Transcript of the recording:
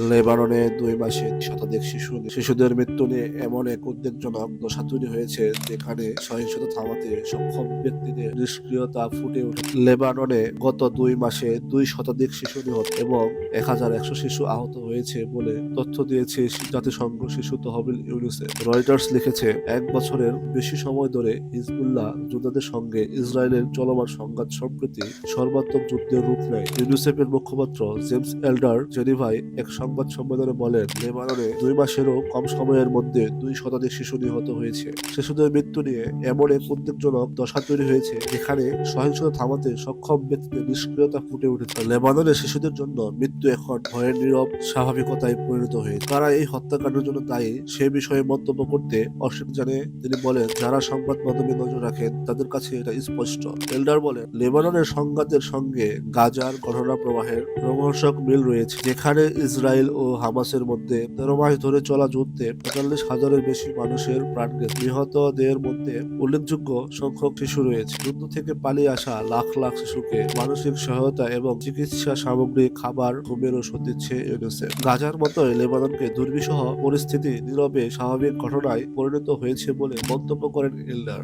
লেবাননে দুই মাসে শতাধিক শিশু, শিশুদের মৃত্যু নিয়ে এমন এক উদ্বেগজনক দশা তৈরি হয়েছে যেখানে সহিংসতা থামাতে সক্ষম ব্যক্তিদের নিষ্ক্রিয়তা ফুটে ওঠে। লেবাননে গত দুই মাসে দুই শতাধিক শিশু নিহত এবং এক হাজার একশো শিশু আহত হয়েছে বলে তথ্য দিয়েছে জাতিসংঘ শিশু তহবিল ইউনিসেফ। রয়টার্স লিখেছে, এক বছরের বেশি সময় ধরে হিজবুল্লাহ যোদ্ধাদের সঙ্গে ইসরায়েলের চলমান সংঘাত সম্প্রতি সর্বাত্মক যুদ্ধের রূপ নেয়। ইউনিসেফের মুখপাত্র জেমস এল্ডার জেনিভাই এক সংবাদ সম্মেলনে বলেন, লেবাননে দুই মাসেরও কম সময়ের মধ্যে দুই শতাধিক শিশু নিহত হয়েছে। শিশুদের মৃত্যু নিয়ে এমন এক উদ্বেগজনক দশা তৈরি হয়েছে, যেখানে সহিংসতা থামাতে সক্ষম ব্যক্তিদের নিষ্ক্রিয়তা ফুটে উঠেছে। লেবাননের শিশুদের জন্য মৃত্যু এখন ভয়ের নীরব স্বাভাবিকতায় পরিণত হয়েছে তারা এই হত্যাকাণ্ডের জন্য দায়ী সে বিষয়ে মন্তব্য করতে অস্বীকার জানে। তিনি বলেন, যারা সংবাদ মাধ্যমে নজর রাখেন, তাদের কাছে এটা স্পষ্ট। এল্ডার বলেন, লেবাননের সংঘাতের সঙ্গে গাজার ঘটনা প্রবাহের রোমহর্ষক মিল রয়েছে, যেখানে ইসরায়েল ও হামাসের মধ্যে তেরো মাস ধরে চলা যুদ্ধে পঁয়তাল্লিশ হাজারের বেশি মানুষের প্রাণ গেছে। নিহতদের মধ্যে উল্লেখযোগ্য সংখ্যক শিশু রয়েছে। যুদ্ধ থেকে পালিয়ে আসা লাখ লাখ শিশুকে মানসিক সহায়তা এবং চিকিৎসা সামগ্রী, খাবার, ঘুমের ওষুধ দিচ্ছে ইউনিসেফ। গাজার মতোই লেবাননকে দুর্বিষহ পরিস্থিতি নীরবে স্বাভাবিক ঘটনায় পরিণত হয়েছে বলে মন্তব্য করেন এল্ডার